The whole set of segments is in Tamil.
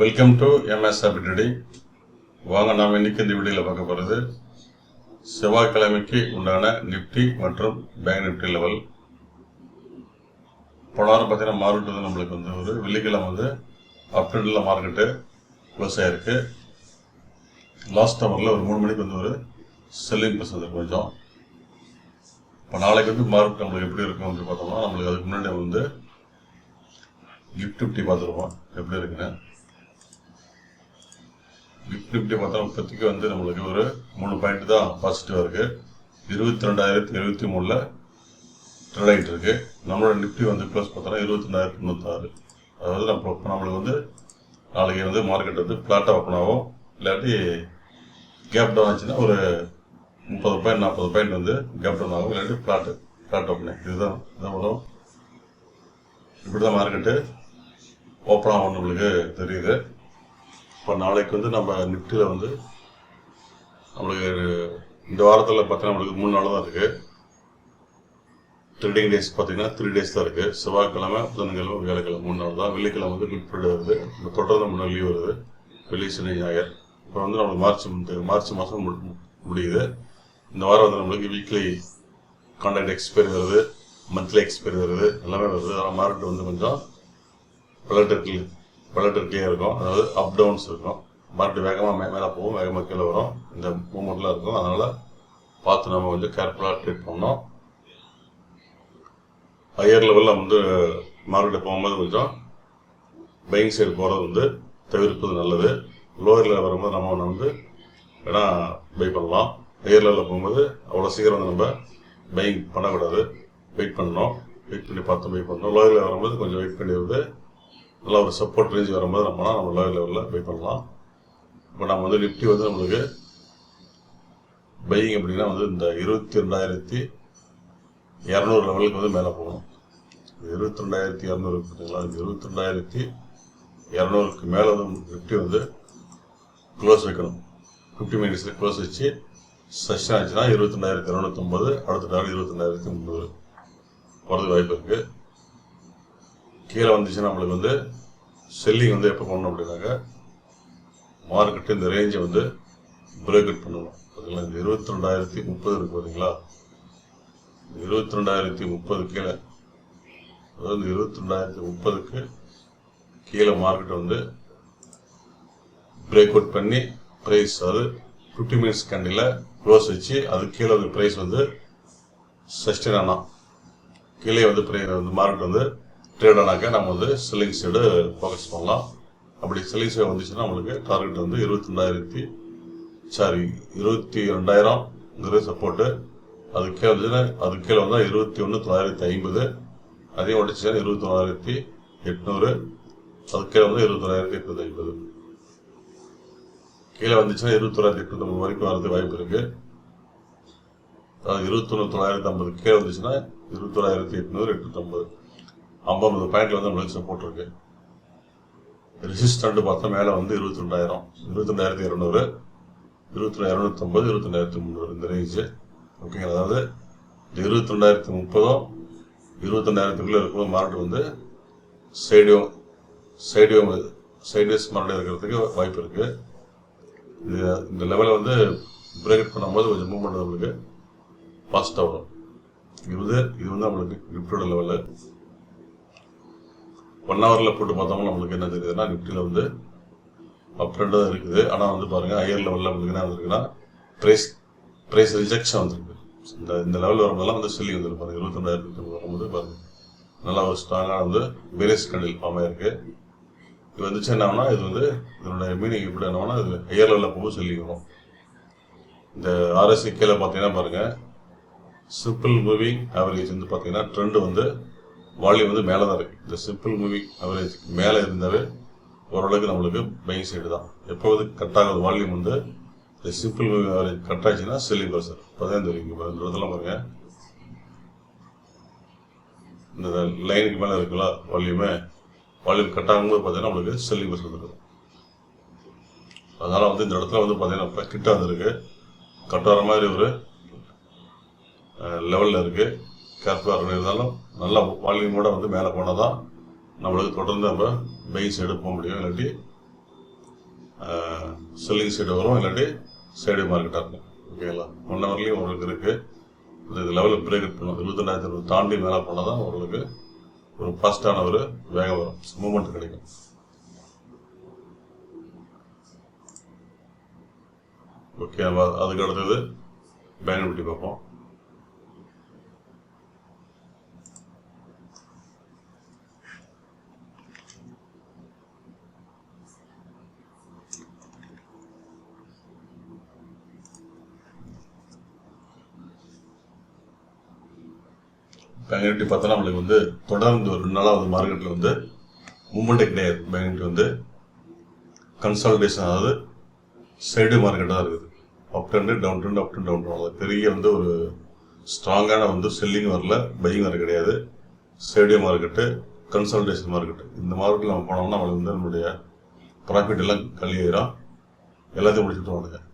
வெல்கம் டு எம்எஸ் அபிடடி வாங்க நாம் இன்னைக்கு இந்த வீடியோவில் பார்க்க போகிறது செவ்வாய்க்கிழமைக்கு உண்டான நிஃப்டி மற்றும் பேங்க் நிப்டி லெவல். போன வாரம் பார்த்தீங்கன்னா மார்க்கெட் வந்து நம்மளுக்கு வந்து ஒரு வெள்ளிக்கிழமை வந்து அப்டேட்டில் மார்க்கெட்டு க்ளோஸ் ஆகிருக்கு லாஸ்ட் ஹவரில் ஒரு மூணு மணிக்கு வந்து ஒரு செல்லிங் பஸ் வந்து கொஞ்சம் இப்போ நாளைக்கு வந்து மார்க்கெட் நம்மளுக்கு எப்படி இருக்கும் அப்படின்னு பார்த்தோம்னா நம்மளுக்கு அதுக்கு முன்னாடி வந்து கிஃப்ட் ஃபிஃப்டி பார்த்துருவோம். எப்படி இருக்குன்னு. கிஃப்ட் நிஃப்டி இப்போதைக்கு வந்து நம்மளுக்கு ஒரு மூணு பாயிண்ட் தான் பாசிட்டிவாக இருக்குது இருபத்தி ரெண்டாயிரத்தி எழுபத்தி மூணில் ட்ரெட் ஆகிட்டு இருக்கு. நம்மளோட நிஃப்டி வந்து க்ளோஸ் பார்த்தோன்னா இருபத்தி ரெண்டாயிரத்தி தொண்ணூத்தாறு அதாவது நம்ம இப்போ நம்மளுக்கு வந்து நாளைக்கு வந்து மார்க்கெட் வந்து ஃப்ளாட்டாக ஓப்பன் ஆகும். இல்லாட்டி கேப் டவுன் ஆச்சுன்னா ஒரு முப்பது பாயிண்ட் நாற்பது பாயிண்ட் வந்து கேப் டவுன் ஆகும். இல்லாட்டி ஃப்ளாட்டு ஃப்ளாட் ஓப்பனிங் இதுதான் இதான் வரும் இப்படி தான் மார்க்கெட்டு ஓப்பன் ஆகும் நம்மளுக்கு தெரியுது. இப்போ நாளைக்கு வந்து நம்ம நிஃப்டியில் வந்து நம்மளுக்கு இந்த வாரத்தில் பார்த்தீங்கன்னா நம்மளுக்கு மூணு நாள் தான் இருக்குது ட்ரேடிங் டேஸ் பார்த்தீங்கன்னா த்ரீ டேஸ் தான் இருக்குது செவ்வாய்க்கிழமை புதன்கிழமை வியாழக்கிழமை மூணு நாள் தான். வெள்ளிக்கிழமை வந்து குட் ஃப்ரைடே வருது. இப்போ தொடர்ந்து மூணு லீவ் வருது. வெள்ளி சனி ஞாயிறு. இப்போ வந்து நம்மளுக்கு மார்ச் மார்ச் மாதம் முடியுது. இந்த வாரம் வந்து நம்மளுக்கு வீக்லி கான்ட்ராக்ட் எக்ஸ்பைரி வருது. மந்த்லி எக்ஸ்பைரி வருது. எல்லாமே வருது. அதனால் மார்க்கெட் வந்து கொஞ்சம் வளர்ட்டு வளர்ட்டுக்கே இருக்கும். அதாவது அப் டவுன்ஸ் இருக்கும். மறுபடியும் வேகமாக மே மேலே போகும். வேகமாக கீழே வரும். இந்த மூமெண்ட்லாம் இருக்கும். அதனால் பார்த்து நம்ம கொஞ்சம் கேர்ஃபுல்லாக ட்ரீட் பண்ணோம் ஹையர் லெவலில் வந்து மறுபடியும் போகும்போது கொஞ்சம் பையிங் சைடு போகிறது வந்து தவிர்ப்பது நல்லது. லோயர் லெவலில் வரும்போது நம்ம வந்து வேணா பை பண்ணலாம். ஹையர் லெவலில் போகும்போது அவ்வளோ சீக்கிரம் வந்து நம்ம பெயிங் பண்ணக்கூடாது. வெயிட் பண்ணணும். வெயிட் பண்ணி பார்த்து பை பண்ணணும். லோயரில் வரும்போது கொஞ்சம் வெயிட் பண்ணி வந்து நல்ல ஒரு சப்போர்ட் ரேஞ்ச் வரும்போது நம்மனா நம்ம லோயர் லெவலில் பை பண்ணலாம். இப்போ நம்ம வந்து நிஃப்டி வந்து நம்மளுக்கு பையிங் அப்படின்னா வந்து இந்த இருபத்தி ரெண்டாயிரத்தி இரநூறு லெவலுக்கு வந்து மேலே போகணும். இருபத்தி ரெண்டாயிரத்தி இரநூறு பார்த்தீங்களா? இந்த இருபத்தி ரெண்டாயிரத்தி இரநூறுக்கு மேலே வந்து நிஃப்டி வந்து க்ளோஸ் வைக்கணும். ஃபிஃப்டி மினிட்ஸில் க்ளோஸ் வச்சு செஷன் ஆச்சுன்னா இருபத்தி ரெண்டாயிரத்தி இரநூத்தொம்பது அடுத்த நாள் இருபத்தி ரெண்டாயிரத்தி முந்நூறு. போகிறதுக்கு வாய்ப்பு இருக்குது கீழே வந்துச்சுன்னா நம்மளுக்கு வந்து செல்லிங் வந்து எப்போ பண்ணணும் அப்படின்னாக்க மார்க்கெட்டு இந்த ரேஞ்சை வந்து பிரேக் அவுட் பண்ணணும் பார்த்தீங்களா இந்த இருபத்தி ரெண்டாயிரத்தி முப்பது இருக்கு பார்த்தீங்களா இருபத்தி ரெண்டாயிரத்தி முப்பது கீழே அதாவது இருபத்தி ரெண்டாயிரத்தி முப்பதுக்கு கீழே மார்க்கெட்டை வந்து பிரேக் அவுட் பண்ணி ப்ரைஸ் அது ஃபிஃப்டி மினிட்ஸ் கண்டியில் க்ளோஸ் வச்சு அது கீழே வந்து ப்ரைஸ் வந்து சஸ்டெயின் ஆனால் கீழே வந்து ப்ரை- வந்து மார்க்கெட் வந்து ட்ரேடனாக்க நம்ம வந்து செல்லிங் சைடு ஃபோக்கஸ் பண்ணலாம். அப்படி செல்லிங் சைடு வந்துச்சுன்னா நம்மளுக்கு டார்கெட் வந்து இருபத்தி ரெண்டாயிரத்தி சாரி இருபத்தி ரெண்டாயிரம்ங்கிறது சப்போர்ட்டு அது கீழே வந்துச்சுன்னா அது கீழே வந்தால் இருபத்தி ஒன்று தொள்ளாயிரத்தி ஐம்பது அதே உடச்சுன்னா இருபத்தி தொள்ளாயிரத்தி எட்நூறு அது கீழே வந்து இருபத்தி தொள்ளாயிரத்தி எட்நூத்தி ஐம்பது. கீழே வந்துச்சுன்னா இருபத்தி தொள்ளாயிரத்தி எட்நூத்தி வரைக்கும் வரதுக்கு வாய்ப்பு இருக்குது அதாவது இருபத்தொன்னு தொள்ளாயிரத்தி ஐம்பது கீழே வந்துச்சுன்னா இருபத்தொள்ளாயிரத்தி எட்நூறு எட்நூத்தம்பது ஐம்பது பாயிண்ட்ல வந்து நம்மளுக்கு சப்போர்ட் இருக்கு ரெசிஸ்டன்ட் பார்த்தா மேலே வந்து இருபத்தி ரெண்டாயிரம் இருபத்தி ரெண்டாயிரத்தி இரநூறு. இருபத்தி இரநூத்தம்பது இருபத்தி ரெண்டாயிரத்தி முந்நூறு இந்த ரேஞ்சு ஓகேங்களா அதாவது இந்த இருபத்தி ரெண்டாயிரத்தி முப்பதும் இருபத்தி ரெண்டாயிரத்துக்குள்ளே இருக்கிற மார்க்கெட் வந்து சைடியோ சைடியோ சைடியஸ் மார்க்கெட் இருக்கிறதுக்கு வாய்ப்பு இருக்கு. இது இந்த லெவலை வந்து பிரேக் பண்ணும்போது கொஞ்சம் மூவ்மெண்ட் நம்மளுக்கு ஃபாஸ்ட்டாக வரும் இது இது வந்து நம்மளுக்கு நிஃப்டியோட லெவலு ஒன் ஹவரில் போட்டு பார்த்தோம்னா நம்மளுக்கு என்ன தெரியுதுன்னா நிஃப்டியில் வந்து அப் ட்ரெண்ட் தான் இருக்குது. ஆனால் வந்து பாருங்க ஹையர் லெவலில் நம்மளுக்கு என்ன வந்திருக்குன்னா ப்ரைஸ் ப்ரைஸ் ரிஜெக்ஷன் வந்திருக்கு. இந்த இந்த லெவலில் வரும்போதெல்லாம் வந்து செல்லி வந்துருக்கு பாருங்கள் இருபத்தி வரும்போது பாருங்கள் நல்லா ஒரு ஸ்ட்ராங்காக வந்து வேரியஸ் கண்டில் ஃபார்ம் இருக்குது இது வந்துச்சு என்னன்னா இது வந்து இதனுடைய மீனிங் இப்படி என்னன்னா இது ஹையர் லெவலில் போகும் செல்லி வரும். இந்த ஆர்எஸ்சி கீழே பார்த்தீங்கன்னா பாருங்கள் சிம்பிள் மூவிங் ஆவரேஜ் வந்து பார்த்தீங்கன்னா ட்ரெண்டு வந்து வால்யூம் வந்து மேலே தான் இருக்குது இந்த சிம்பிள் மூவி அவரேஜ் மேலே இருந்தாவே ஓரளவுக்கு நம்மளுக்கு பையிங் சைடு தான். எப்போ வந்து கட் ஆகுது வால்யூம் வந்து இந்த சிம்பிள் மூவி அவரேஜ் கட் ஆச்சுன்னா செல்லிங் ப்ரெஷர் பதினைந்து வரைக்கும் தெரியும் பாருங்க, இந்த இடத்துல பாருங்க. இந்த லைனுக்கு மேலே இருக்குல்ல வால்யூமே வால்யூம் கட் ஆகும்போது பார்த்தீங்கன்னா நம்மளுக்கு செல்லிங் ப்ரெஷர் இருக்குது அதனால் வந்து இந்த இடத்துல வந்து பார்த்தீங்கன்னா இப்போ கிட்ட வந்துருக்கு. கட் வர மாதிரி ஒரு லெவலில் இருக்குது கேர்ஃபுல்லாக இருந்தாலும் நல்ல வால்யூமோட வந்து மேலே போனால் தான் நம்மளுக்கு தொடர்ந்து நம்ம பை சைடு போக முடியும். இல்லாட்டி செல்லிங் சைடு வரும். இல்லாட்டி சைடு மார்க்கெட்டாக இருக்கும். ஓகேங்களா ஒன் ஹவர்லேயும் உங்களுக்கு இருக்குது இந்த லெவலில் பிரேக் பண்ணும் இருபத்தெண்டாயிரத்தி இருபது தாண்டி மேலே போனால் தான் உங்களுக்கு ஒரு ஃபாஸ்டான ஒரு வேகம் வரும். மூமெண்ட் கிடைக்கும். ஓகே நம்ம அதுக்கு அடுத்தது பேங்க் நிஃப்டி பார்ப்போம். பேங்க் நிஃப்டி பார்த்தோன்னா நம்மளுக்கு வந்து தொடர்ந்து ஒரு ரெண்டு நாளாக வந்து மார்க்கெட்டில் வந்து மூமெண்ட்டே கிடையாது பேங்க் நிஃப்டி வந்து கன்சால்டேஷன் அதாவது சைடு மார்க்கெட்டாக இருக்குது. Up trend down trend up trend down down பெரிய வந்து ஒரு ஸ்ட்ராங்கான வந்து செல்லிங் வரல பையிங் வர கிடையாது. சைடு மார்க்கெட்டு கன்சல்டேஷன் மார்க்கெட்டு இந்த மார்க்கெட்டில் நம்ம போனோம்னா நம்மளுக்கு வந்து நம்மளுடைய ப்ராஃபிட் எல்லாம் கழியிடும் எல்லாத்தையும் முடிச்சுட்டு வாங்க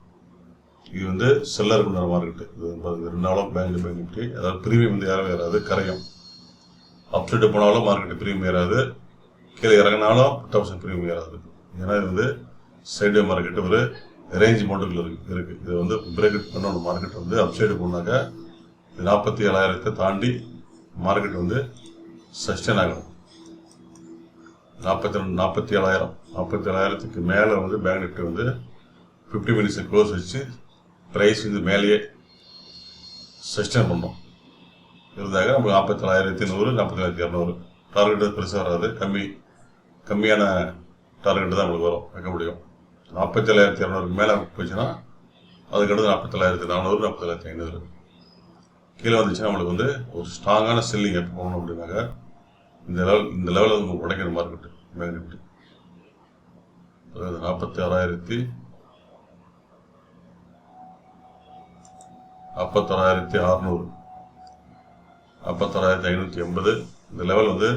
இது வந்து செல்லர் உண்டான மார்க்கெட்டு. இது ரெண்டு நாளும் பேங்க் பேங்க் நிஃப்டி அதாவது ப்ரீமியம் வந்து யாரும் ஏறாது கரையும். அப் போனாலும் மார்க்கெட்டு ப்ரீமியம் ஏறாது கீழே இறங்கினாலும் புட் ஆப்ஷன் ப்ரீமியம் ஏறாது. ஏன்னா இது வந்து சைடு மார்க்கெட்டு ஒரு ரேஞ்ச் மோட்டுக்குள்ள இருக்கு இருக்கு. இது வந்து பிரேக் பண்ண ஒரு மார்க்கெட் வந்து அப்சைடு போனாக்கா போனாக்க நாற்பத்தி ஏழாயிரத்தை தாண்டி மார்க்கெட் வந்து சஸ்டெயின் ஆகணும். நாற்பத்தி ரெண்டு நாற்பத்தி ஏழாயிரம். நாற்பத்தி ஏழாயிரத்துக்கு மேலே வந்து பேங்க் நிஃப்டி வந்து ஃபிஃப்டி மினிட்ஸ் க்ளோஸ் வச்சு ப்ரைஸ் இது மேலேயே சஸ்டெயின் பண்ணோம். இருந்தாங்க நமக்கு நாற்பத்தேழாயிரத்தி நூறு நாற்பத்தேழாயிரத்தி இரநூறு. டார்கெட் பெருசாக வராது. கம்மி கம்மியான டார்கெட் தான் நம்மளுக்கு வரும் வைக்க முடியும். நாற்பத்தி தொள்ளாயிரத்தி இரநூறுக்கு மேலே போச்சுன்னா அதுக்கடுத்து தொள்ளாயிரத்தி நானூறு நாற்பத்தேழாயிரத்தி ஐநூறு. கீழே வந்துச்சுன்னா நம்மளுக்கு வந்து ஒரு ஸ்ட்ராங்கான செல்லிங் எப்போ போகணும் அப்படின்னாக்க இந்த லெவல் இந்த லெவலில் வந்து உடைக்கிற மார்க்கெட்டு பேங்க் நாற்பத்தி ஆறாயிரத்தி நாற்பத்தொராயிரத்தி அறநூறு. நாற்பத்தொராயிரத்தி ஐநூற்றி எண்பது. இந்த லெவல் வந்து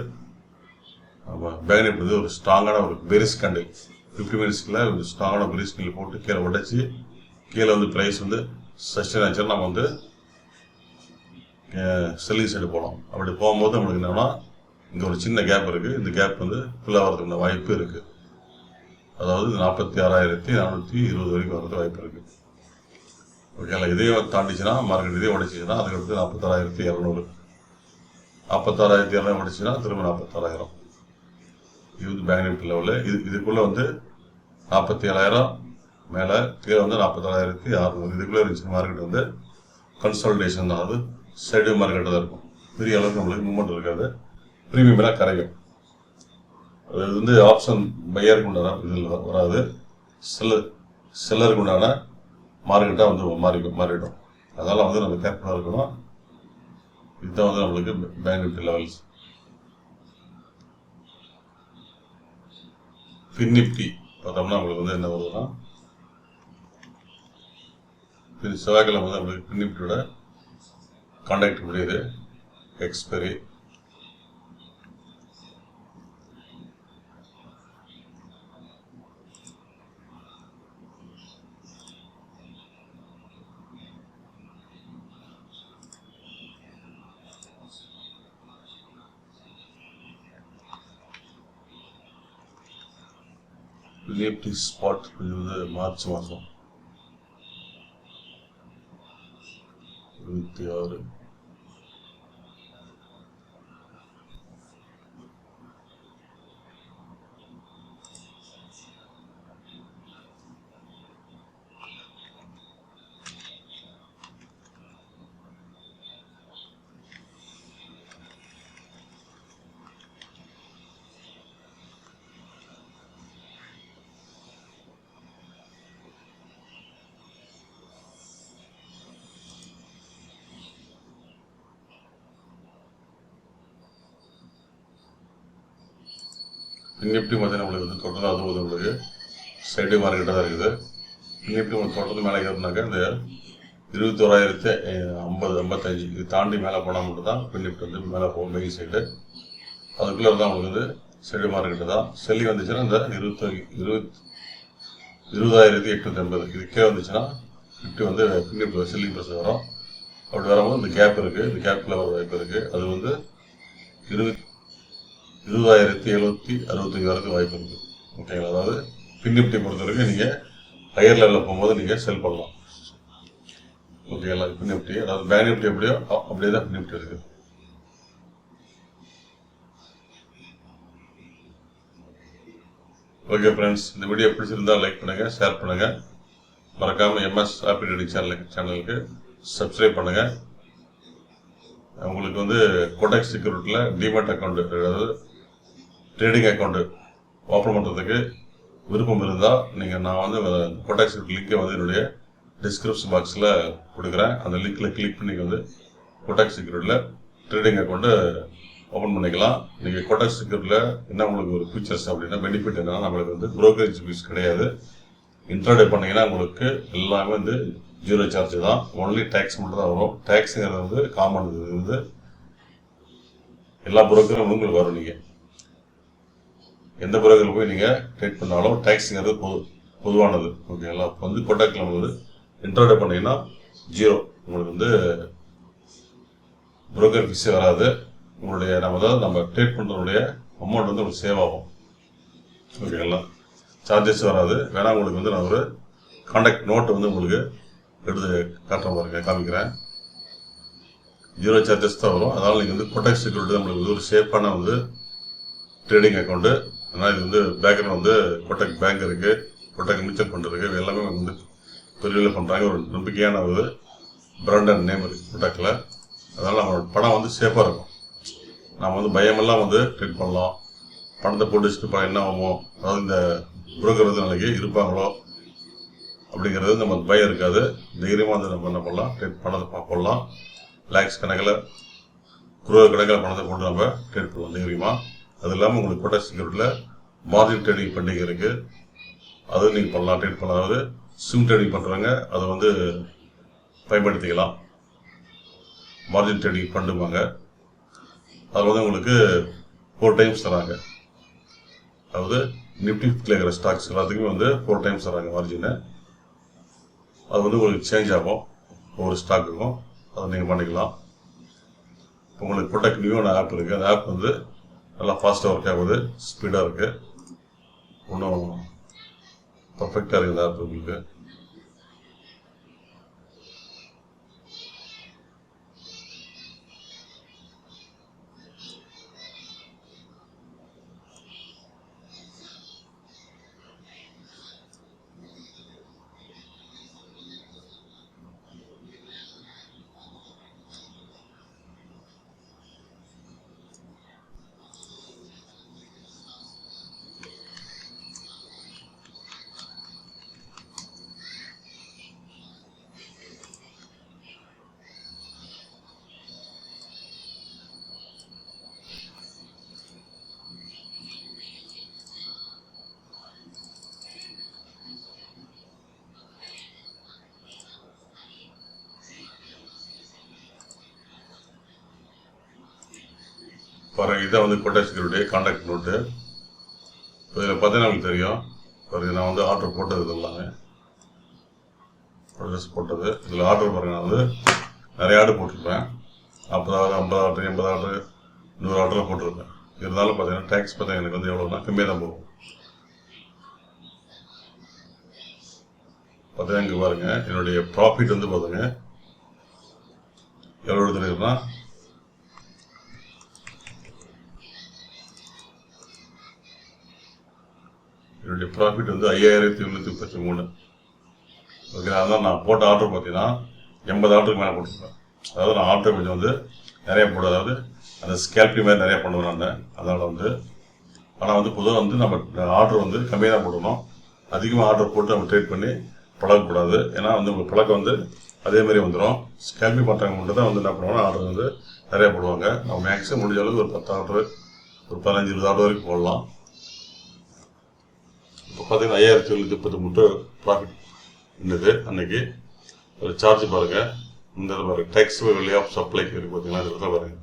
நம்ம பேங்க் வந்து ஒரு ஸ்ட்ராங்கான ஒரு பெரிஸ் கண்டில் ஃபிஃப்டி மினிட்ஸில் ஒரு ஸ்ட்ராங்கான பெரிஸ் கண்டில் போட்டு கீழே உடைச்சி கீழே வந்து ப்ரைஸ் வந்து சஸ்டைன் ஆச்சுன்னா நம்ம வந்து செல்லிங் சைடு போகலாம் அப்படி போகும்போது நம்மளுக்கு என்னென்னா இங்கே ஒரு சின்ன கேப் இருக்குது இந்த கேப் வந்து ஃபில் ஆகிறதுக்குள்ள வாய்ப்பு இருக்குது அதாவது நாற்பத்தி ஆறாயிரத்தி நானூற்றி இருபது வரைக்கும் வர்றது வாய்ப்பு இருக்குது ஓகேங்களா இதையும் தாண்டிச்சுன்னா மார்க்கெட் இதையும் உடைச்சிச்சுன்னா அதுக்கடுத்து நாற்பத்தாறாயிரத்தி இரநூறு. நாற்பத்தாறாயிரத்தி இரநூறு உடைச்சுன்னா திரும்ப நாற்பத்தாறாயிரம் இது வந்து பேங்க் லெவலில் இது இதுக்குள்ளே வந்து நாற்பத்தி ஏழாயிரம் மேலே கீழே வந்து நாற்பத்தாறாயிரத்தி அறுநூறு. இதுக்குள்ளே இருந்துச்சு மார்க்கெட் வந்து கன்சல்டேஷன் தான். அது சைடு மார்க்கெட்டாக தான் இருக்கும். பெரிய அளவுக்கு நம்மளுக்கு மூமெண்ட் இருக்காது. ப்ரீமியம்லாம் கரையும். அது வந்து ஆப்ஷன் பையருக்கு உண்டான இதில் வராது. சில சிலருக்கு உண்டான மார்க்கெட்டாக வந்து மாறி மாறிடும். அதனால் வந்து நம்ம கேர்ஃபுல்லாக இருக்கணும். இதுதான் வந்து நம்மளுக்கு bank Nifty levels fin Nifty பார்த்தோம்னா நம்மளுக்கு வந்து என்ன வருதுன்னா செவ்வாய்க்கிழமை வந்து நம்மளுக்கு ஃபின் நிஃப்டியோட கான்டாக்ட் முடியுது. Expiry left this spot with the March also. With your Nifty பார்த்தீங்கன்னா உங்களுக்கு வந்து தொடர்ந்து அது உங்களுக்கு சைடு மார்க்கெட்டாக தான் இருக்குது. நிஃப்டி உங்களுக்கு தொடர்ந்து மேலே ஏறினாக்கா இந்த இருபத்தோராயிரத்து ஐம்பது ஐம்பத்தஞ்சு இது தாண்டி மேலே போனால் மட்டும் தான் நிஃப்டி வந்து மேலே போகும் மெயின் சைடு அதுக்குள்ளே தான் உங்களுக்கு வந்து சைடு மார்க்கெட்டு தான். செல்லி வந்துச்சுன்னா இந்த இருபத்தி இருபத் இருபதாயிரத்தி எட்நூற்றி ஐம்பது. இது கீழே வந்துச்சுன்னா நிஃப்டி வந்து நிஃப்டி செல்லிங் ப்ரெஸ் வரும். அப்படி வரும்போது இந்த கேப் இருக்குது இந்த கேப்பில் வர வாய்ப்பு இருக்குது அது வந்து இருபத் இருபதாயிரத்தி எழுபத்தி அறுபத்தஞ்சு வரைக்கும் வாய்ப்பு இருக்குது ஓகேங்களா அதாவது பின்னிப்டி பொறுத்த வரைக்கும் நீங்கள் ஹையர் லெவலில் போகும்போது நீங்கள் செல் பண்ணலாம். ஓகேங்களா பின்னிப்டி அதாவது பேங்க் நிப்டி எப்படியோ அப்படியே தான் பின்னிப்டி இருக்குது ஓகே ஃப்ரெண்ட்ஸ் இந்த வீடியோ பிடிச்சிருந்தால் லைக் பண்ணுங்கள் ஷேர் பண்ணுங்கள் மறக்காமல் எம்எஸ் ஹாப்பி ட்ரேடிங் சேனலுக்கு சேனலுக்கு சப்ஸ்கிரைப் பண்ணுங்கள் உங்களுக்கு வந்து கோடெக் செக்யூரிட்டியில் டிமெட் அக்கௌண்ட் அதாவது ட்ரேடிங் அக்கௌண்ட்டு ஓப்பன் பண்ணுறதுக்கு விருப்பம் இருந்தால் நீங்கள் நான் வந்து கோட்டாக்ஸ் லிங்கை வந்து என்னுடைய டிஸ்கிரிப்ஷன் பாக்ஸில் கொடுக்குறேன். அந்த லிங்க்கில் கிளிக் பண்ணி வந்து கோட்டாக் செக்யூரிட்டியில் ட்ரேடிங் அக்கௌண்ட்டு ஓப்பன் பண்ணிக்கலாம். நீங்கள் கோட்டாக் செக்யூரிட்டியில் என்ன உங்களுக்கு ஒரு ஃபீச்சர்ஸ் அப்படின்னா பெனிஃபிட் என்னன்னா நம்மளுக்கு வந்து ப்ரோக்கரேஜ் ஃபீஸ் கிடையாது. இன்ட்ராடே பண்ணிங்கன்னா உங்களுக்கு எல்லாமே வந்து ஜீரோ சார்ஜ் தான். ஒன்லி டேக்ஸ் மட்டும் தான் வரும். டேக்ஸுங்கிறது வந்து காமன் இது வந்து எல்லா ப்ரோக்கரும் உங்களுக்கு வரும் நீங்கள் எந்த பிறகு போய் நீங்கள் ட்ரேட் பண்ணாலும் டேக்ஸுங்கிறது பொது பொதுவானது. ஓகேங்களா இப்போ வந்து கொட்டாக்கில் வந்து இன்ட்ராடே பண்ணீங்கன்னா ஜீரோ உங்களுக்கு வந்து புரோக்கர் ஃபீஸே வராது. உங்களுடைய நம்ம அதாவது நம்ம ட்ரேட் பண்ணுறதுடைய அமௌண்ட் வந்து உங்களுக்கு சேவ் ஆகும். ஓகேங்களா சார்ஜஸ் வராது. வேணா உங்களுக்கு வந்து நான் ஒரு காண்டாக்ட் நோட்டு வந்து உங்களுக்கு எடுத்து காட்டுற பாருங்க காமிக்கிறேன். ஜீரோ சார்ஜஸ் தான் வரும். அதனால் நீங்கள் வந்து கொட்டாக் செக்யூரிட்டி நம்மளுக்கு வந்து ஒரு சேஃபான வந்து ட்ரேடிங் அக்கௌண்ட்டு ஆனால் இது வந்து பேக்ரவுண்ட் வந்து கொட்டக் பேங்க் இருக்குது கொட்டக் மியூச்சுவல் ஃபண்ட் இருக்குது இது எல்லாமே வந்து பெரிய பண்ணுறாங்க ஒரு நம்பிக்கையான ஒரு பிராண்டட் நேம் இருக்குது கொட்டக்கில் அதனால் நம்மளோட பணம் வந்து சேஃபாக இருக்கும். நம்ம வந்து பயமெல்லாம் வந்து ட்ரீட் பண்ணலாம். பணத்தை போட்டு வச்சுட்டு பணம் என்ன ஆகும் அதாவது இந்த புரோக்கர் வந்து நாளைக்கு இருப்பாங்களோ அப்படிங்கிறது நம்ம பயம் இருக்காது. தைரியமாக வந்து நம்ம என்ன பண்ணலாம் ட்ரேட் பணத்தை பா- போடலாம். லேக்ஸ் கணக்கில் குரோ கணக்கில் பணத்தை போட்டு நம்ம ட்ரேட் பண்ணலாம். தைரியமாக அது இல்லாமல் உங்களுக்கு கோட்டா செக்யூரிட்டியில் மார்ஜின் ட்ரேடிங் பண்டிகை இருக்குது அது நீங்கள் பண்ணலாம் ட்ரேட் பண்ணலாம். அதாவது சிம் ட்ரேடிங் பண்ணுறாங்க அதை வந்து பயன்படுத்திக்கலாம். மார்ஜின் ட்ரேடிங் பண்ணுவாங்க. அதில் வந்து உங்களுக்கு ஃபோர் டைம்ஸ் தராங்க. அதாவது நிஃப்டி இருக்கிற ஸ்டாக்ஸ் எல்லாத்துக்குமே வந்து ஃபோர் டைம்ஸ் தராங்க மார்ஜினை அது வந்து உங்களுக்கு சேஞ்ச் ஆகும். ஒவ்வொரு ஸ்டாக்குக்கும் அதை நீங்கள் பண்ணிக்கலாம். இப்போ உங்களுக்கு கொட்டக் நியூ ஆப் இருக்குது அந்த ஆப் வந்து நல்லா ஃபாஸ்ட்டாக ஒர்க் ஆகுது. ஸ்பீடாக இருக்குது இன்னும் பர்ஃபெக்டாக இருக்குது அந்த ஆப் உங்களுக்கு பாருங்க இதான் வந்து கொட்டேஷன் கான்டாக்ட் நோட்டு இப்போ இதில் பார்த்தீங்கன்னா உங்களுக்கு தெரியும். பாருங்க நான் வந்து ஆர்டர் போட்டது இது எல்லாமே. ட்ரெஸ் போட்டது. இதில் ஆர்டர் பாருங்க நான் வந்து நிறைய ஆர்டர் போட்டிருப்பேன். நாற்பது ஆர்டர் ஐம்பது ஆர்டர் எண்பது ஆர்டர் நூறு ஆர்டர் போட்டிருப்பேன். இருந்தாலும் பார்த்தீங்கன்னா டேக்ஸ் பார்த்தீங்கன்னா எனக்கு வந்து எவ்வளோனா கம்மியாக தான் போகும். பார்த்தீங்கன்னா இங்கே பாருங்கள் என்னுடைய ப்ராஃபிட் வந்து பார்த்துங்க எவ்வளோ எடுத்துருக்குன்னா என்னுடைய ப்ராஃபிட் வந்து ஐயாயிரத்தி எண்ணூற்றி முப்பத்தி மூணு. ஓகே அதான் நான் போட்ட ஆர்டர் பார்த்தீங்கன்னா எண்பது ஆர்டருக்கு மேலே போட்டிருப்பேன். அதாவது நான் ஆர்டர் கொஞ்சம் வந்து நிறைய போட அதாவது அந்த ஸ்கேல்பி மாதிரி நிறைய பண்ணுவேன் நான். அதனால் வந்து ஆனால் வந்து பொதுவாக வந்து நம்ம ஆர்டர் வந்து கம்மியாக தான் போடணும். அதிகமாக ஆர்டர் போட்டு நம்ம ட்ரேட் பண்ணி பழகக்கூடாது. ஏன்னா வந்து உங்கள் பழக்கம் வந்து அதே மாதிரி வந்துடும் ஸ்கேல்பி பண்ணுறவங்க மட்டும் தான் வந்து என்ன பண்ணுவாங்கன்னா ஆர்டர் வந்து நிறைய போடுவாங்க. நம்ம மேக்ஸிமம் முடிஞ்ச அளவுக்கு ஒரு பத்து ஆர்டர் ஒரு பதினஞ்சு இருபது ஆர்டர் வரைக்கும் போடலாம். இப்போ பார்த்தீங்கன்னா ஐயாயிரத்தி எழுநூற்றி முப்பத்தி மூட்டை ப்ராஃபிட் இருந்தது அன்னைக்கு ஒரு சார்ஜ் பாருங்கள் இந்த இது பாருங்கள் டேக்ஸபிள் வெளி ஆஃப் சப்ளை இருக்குது பார்த்தீங்களா இந்த இடத்துல பாருங்கள்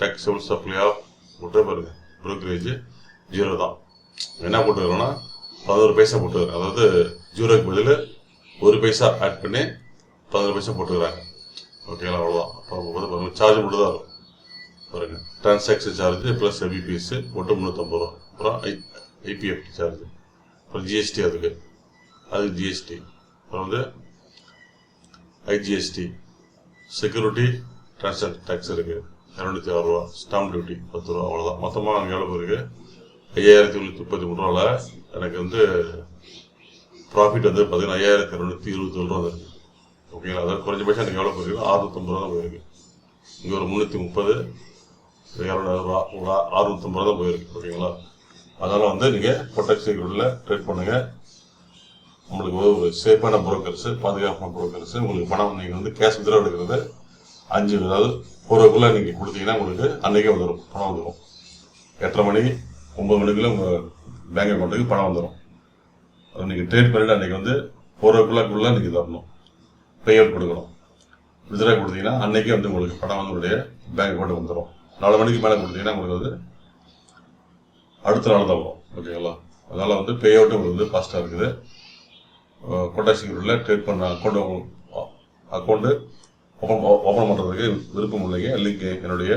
டேக்ஸபிள் சப்ளை ஆஃப் போட்டு பாருங்கள் ப்ரோக்கரேஜ் ஜீரோ தான். என்ன போட்டுக்கிறோம்னா பதினோரு பைசா போட்டுக்கிறேன் அதாவது ஜீரோக்கு பதில் ஒரு பைசா ஆட் பண்ணி பதினோரு பைசா போட்டுக்கிறாங்க. ஓகேங்களா அவ்வளோதான் அப்போ வந்து பாருங்க சார்ஜ் மட்டும் தான் இருக்கும் பாருங்கள் டிரான்சாக்ஷன் சார்ஜ் ப்ளஸ் எபிபிஎஸ் ஒட்டு முந்நூற்றம்பது ரூபா. அப்புறம் ஐ ஐபிஎஃப் சார்ஜ் அப்புறம் ஜிஎஸ்டி அதுக்கு. அது ஜிஎஸ்டி அப்புறம் வந்து ஐஜிஎஸ்டி செக்யூரிட்டி டிரான்சாக்ஷன் டேக்ஸ் இருக்குது இரநூத்தி ஆறு ரூபா. ஸ்டாம்ப் டியூட்டி பத்து ரூபா. அவ்வளோதான் மொத்தமாக அங்கே எவ்வளோ இருக்குது ஐயாயிரத்தி முந்நூற்றி முப்பத்தி மூணு ரூபாவில் எனக்கு வந்து ப்ராஃபிட் வந்து பார்த்தீங்கன்னா ஐயாயிரத்தி இரநூத்தி இருபத்தி ரூபா இருக்குது ஓகேங்களா அதாவது குறைஞ்சபட்சம் எனக்கு எவ்வளோ போயிருக்கு? ஆறுநூத்தம்பது ரூபா தான் போயிருக்கு. இங்கே ஒரு முந்நூற்றி முப்பது இரநூறுவா அறுநூத்தம்பது ரூபா தான் போயிருக்கு. ஓகேங்களா அதனால் வந்து நீங்கள் ப்ரொடெக்ட் செக்யூரிட்டியில் ட்ரேட் பண்ணுங்கள் உங்களுக்கு ஒரு சேஃபான புரோக்கர்ஸ் பாதுகாப்பான புரோக்கர்ஸ் உங்களுக்கு பணம் நீங்கள் வந்து கேஷ் வித்ரா எடுக்கிறது அஞ்சு அதாவது ஒரு நீங்கள் கொடுத்தீங்கன்னா உங்களுக்கு அன்றைக்கே வந்துடும் பணம் வந்துடும் எட்டரை மணி ஒம்பது மணிக்குள்ள உங்கள் பேங்க் அக்கௌண்ட்டுக்கு பணம் வந்துடும் அது நீங்கள் ட்ரேட் பண்ணிவிட்டு அன்றைக்கி வந்து ஒரு நீங்கள் தரணும் பே அவுட் கொடுக்கணும். வித்ரா கொடுத்தீங்கன்னா அன்றைக்கே வந்து உங்களுக்கு பணம் வந்து உங்களுடைய பேங்க் அக்கௌண்ட்டுக்கு வந்துடும் நாலு மணிக்கு மேலே கொடுத்தீங்கன்னா உங்களுக்கு வந்து அடுத்த நாள் தான் வரும் ஓகேங்களா? அதனால் வந்து பே அவுட்டும் உங்களுக்கு வந்து ஃபாஸ்ட்டாக இருக்குது கோட்டா செக்யூரிட்டியில் ட்ரேட் பண்ண அக்கௌண்ட் அக்கௌண்ட்டு ஓப்பன் ஓப்பன் பண்ணுறதுக்கு விருப்பம் இல்லைங்க. லிங்க் என்னுடைய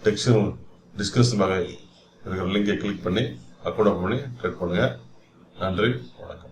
டெக்ஸ்ட் டிஸ்கிரிப்ஷன் இருக்கிற லிங்கை கிளிக் பண்ணி அக்கௌண்ட் ஓப்பன் பண்ணி ட்ரேட் பண்ணுங்கள் நன்றி வணக்கம்.